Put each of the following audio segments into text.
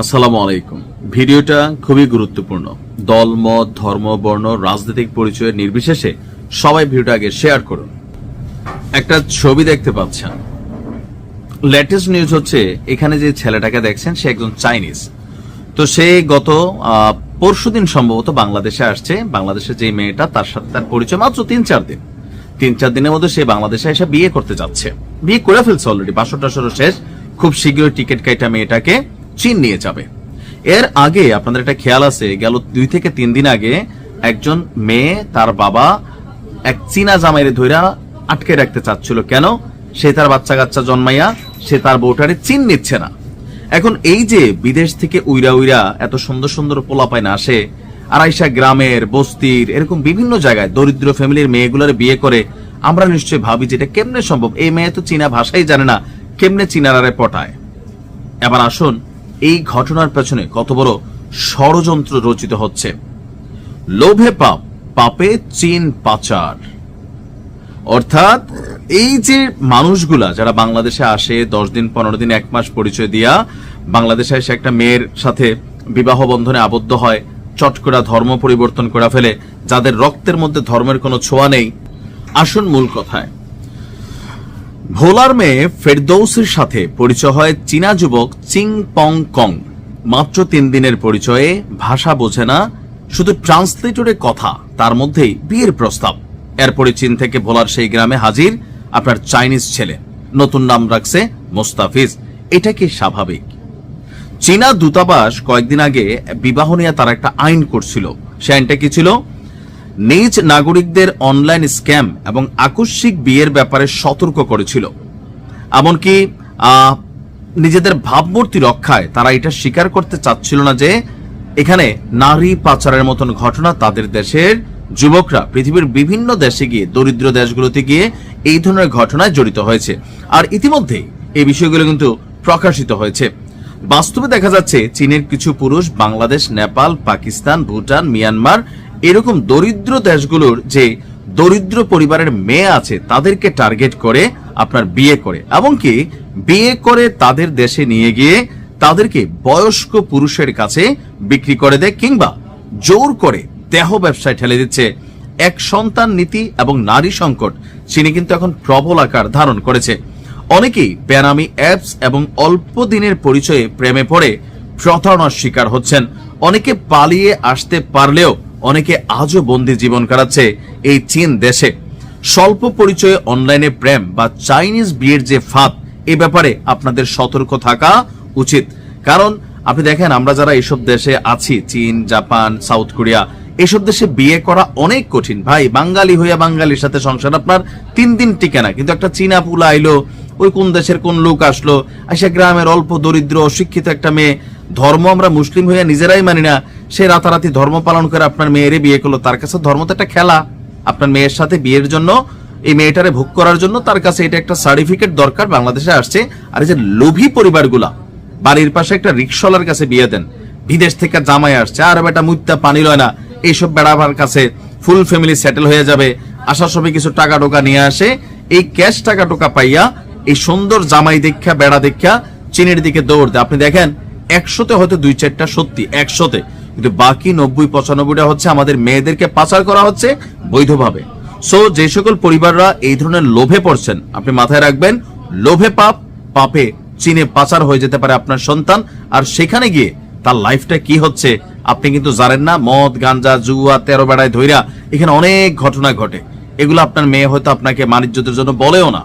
আসসালামু আলাইকুম। ভিডিওটা খুবই গুরুত্বপূর্ণ। দল, মত, ধর্ম, বর্ণ, রাজনৈতিক পরিচয়ের নির্বিশেষে সবাই ভিডিওটা আগে শেয়ার করুন। একটা ছবি দেখতে পাচ্ছেন। লেটেস্ট নিউজ হচ্ছে, এখানে যে ছেলেটাকে দেখছেন, সে একজন চাইনিজ। তো সে গত পরশু দিন সম্ভবত বাংলাদেশে আসছে। বাংলাদেশের যে মেয়েটা, তার সাথে তার পরিচয় মাত্র তিন চার দিন। তিন চার দিনের মধ্যে সে বাংলাদেশে এসে বিয়ে করতে যাচ্ছে। বিয়ে করে ফেলছে অলরেডি বাসর টাসরও শেষ। খুব শীঘ্রই টিকিট কাইটা মেয়েটাকে চীন নিয়ে যাবে। এর আগে আপনাদের একটা খেয়াল আছে, গেল দুই থেকে তিন দিন আগে একজন মেয়ে তার বাবা এক চীনা জামাইরে ধইরা আটকে রাখতে চাচ্ছিল। কেন? সে তার বাচ্চা কাচ্চা জন্মাইয়া সে তার বউটারে চীন নিচ্ছে না। এখন এই যে বিদেশ থেকে উইরা উইরা এত সুন্দর সুন্দর পোলাপাইন আসে, আড়াইশা গ্রামের, বস্তির, এরকম বিভিন্ন জায়গায় দরিদ্র ফ্যামিলির মেয়েগুলোর বিয়ে করে, আমরা নিশ্চয়ই ভাবি যে এটা কেমনে সম্ভব? এই মেয়ে তো চীনা ভাষাই জানে না, কেমনে চীনারারে পটায়? এবার আসুন এই ঘটনার পেছনে কত বড় ষড়যন্ত্র রচিত হচ্ছে। লোভে পাপ, পাপে চীন পাচার। অর্থাৎ এই যে মানুষগুলা যারা বাংলাদেশে আসে, দশ দিন, পনেরো দিন, এক মাস পরিচয় দিয়া বাংলাদেশে এসে একটা মেয়ের সাথে বিবাহ বন্ধনে আবদ্ধ হয়, চট করে ধর্ম পরিবর্তন করে ফেলে, যাদের রক্তের মধ্যে ধর্মের কোনো ছোঁয়া নেই, আসুন মূল কথায়। ভোলার মেয়ে ফেরদৌসের সাথে পরিচয় হয় চীনা যুবক চিং পং কং। মাত্র তিন দিনের পরিচয়ে ভাষা বোঝে না, শুধু ট্রান্সলেটরে কথা, তার মধ্যেই বিয়ের প্রস্তাব। এরপরে চীন থেকে ভোলার সেই গ্রামে হাজির আপনার চাইনিজ ছেলে। নতুন নাম রাখছে মোস্তাফিজ। এটা কি স্বাভাবিক? চীনা দূতাবাস কয়েকদিন আগে বিবাহ নিয়ে তারা একটা আইন করছিল। সে আইনটা কি ছিল? নিজ নাগরিকদের অনলাইন স্ক্যাম এবং আকস্মিক বিয়ের ব্যাপারে সতর্ক করেছিল। এমনকি নিজেদের ভাবমূর্তি রক্ষায় তারা এটা স্বীকার করতে চাচ্ছিল না যে, এখানে নারী পাচারের মতন ঘটনা তাদের দেশের যুবকরা, পৃথিবীর বিভিন্ন দেশে গিয়ে, দরিদ্র দেশগুলোতে গিয়ে এই ধরনের ঘটনায় জড়িত হয়েছে। আর ইতিমধ্যেই এই বিষয়গুলো কিন্তু প্রকাশিত হয়েছে। বাস্তবে দেখা যাচ্ছে, চীনের কিছু পুরুষ বাংলাদেশ, নেপাল, পাকিস্তান, ভুটান, মিয়ানমার এরকম দরিদ্র দেশগুলোর যে দরিদ্র পরিবারের মেয়ে আছে, তাদেরকে টার্গেট করে আপনার বিয়ে করে। এমনকি বিয়ে করে তাদের দেশে নিয়ে গিয়ে তাদেরকে বয়স্ক পুরুষের কাছে বিক্রি করে দেয় কিংবা জোর করে দেহ ব্যবসায় ঠেলে দিচ্ছে। এক সন্তান নীতি এবং নারী সংকট, চীনে কিন্তু এখন প্রবল আকার ধারণ করেছে। অনেকেই বেনামি অ্যাপস এবং অল্প দিনের পরিচয়ে প্রেমে পড়ে প্রতারণার শিকার হচ্ছেন। অনেকে পালিয়ে আসতে পারলেও অনেকে আজও বন্দি জীবন কাটাচ্ছে এই চীন দেশে। স্বল্প পরিচয়ে অনলাইনে প্রেম বা চাইনিজ বিয়ের যে ফাঁদ, এ ব্যাপারে আপনাদের সতর্ক থাকা উচিত। কারণ আপনি দেখেন, আমরা যারা এসব দেশে আছি, চীন, জাপান, সাউথ কোরিয়া, এসব দেশে বিয়ে করা অনেক কঠিন। ভাই, বাঙালি হইয়া বাঙালির সাথে সংসার আপনার তিন দিন টিকে না। কিন্তু একটা চীনা পুলা আইলো, ওই কোন দেশের কোন লোক আসলো আসে গ্রামের অল্প দরিদ্র, অশিক্ষিত একটা মেয়ে, ধর্ম আমরা মুসলিম হইয়া নিজেরাই মানি না। সে রাতারাতি ধর্ম পালন করে আপনার মেয়েরে বিয়ে করল। তার কাছে ধর্ম তো একটা খেলা। আপনার মেয়ের সাথে বিয়ের জন্য, এই মেয়েটারে ভোগ করার জন্য তার কাছে এটা একটা সার্টিফিকেট দরকার, বাংলাদেশে আসছে। আর এই যে লোভী পরিবারগুলা, বাড়ির পাশে একটা রিক্সলার কাছে বিয়ে দেন। বিদেশ থেকে জামাই আসছে, আর বেটা মুত্যা পানি লয় না। এইসব বেড়াবার কাছে ফুল ফ্যামিলি সেটেল হয়ে যাবে। আসার সময় কিছু টাকা টোকা নিয়ে আসে। এই ক্যাশ টাকা টোকা পাইয়া, এই সুন্দর জামাই দীক্ষা, বেড়া দীক্ষা, চীনের দিকে দৌড় দেয়। আপনি দেখেন, একশোতে হয়তো দুই চারটা সত্যি, একশোতে। কিন্তু বাকি নব্বই পঁচানব্বইটা হচ্ছে আমাদের মেয়েদেরকে পাচার করা হচ্ছে বৈধভাবে। সো যে সকল পরিবাররা এই ধরনের লোভে পড়ছেন, আপনি মাথায় রাখবেন, লোভে পাপ, পাপে চীনে পাচার হয়ে যেতে পারে আপনার সন্তান। আর সেখানে গিয়ে তার লাইফটা কি হচ্ছে, আপনি কিন্তু জানেন না। মদ, গাঞ্জা, জুয়া, তেরো বেড়ায় ধৈরা এখানে অনেক ঘটনা ঘটে। এগুলো আপনার মেয়ে হয়তো আপনাকে মানিজ্যদের জন্য বলেও না।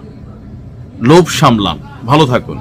লোভ সামলান। ভালো থাকুন।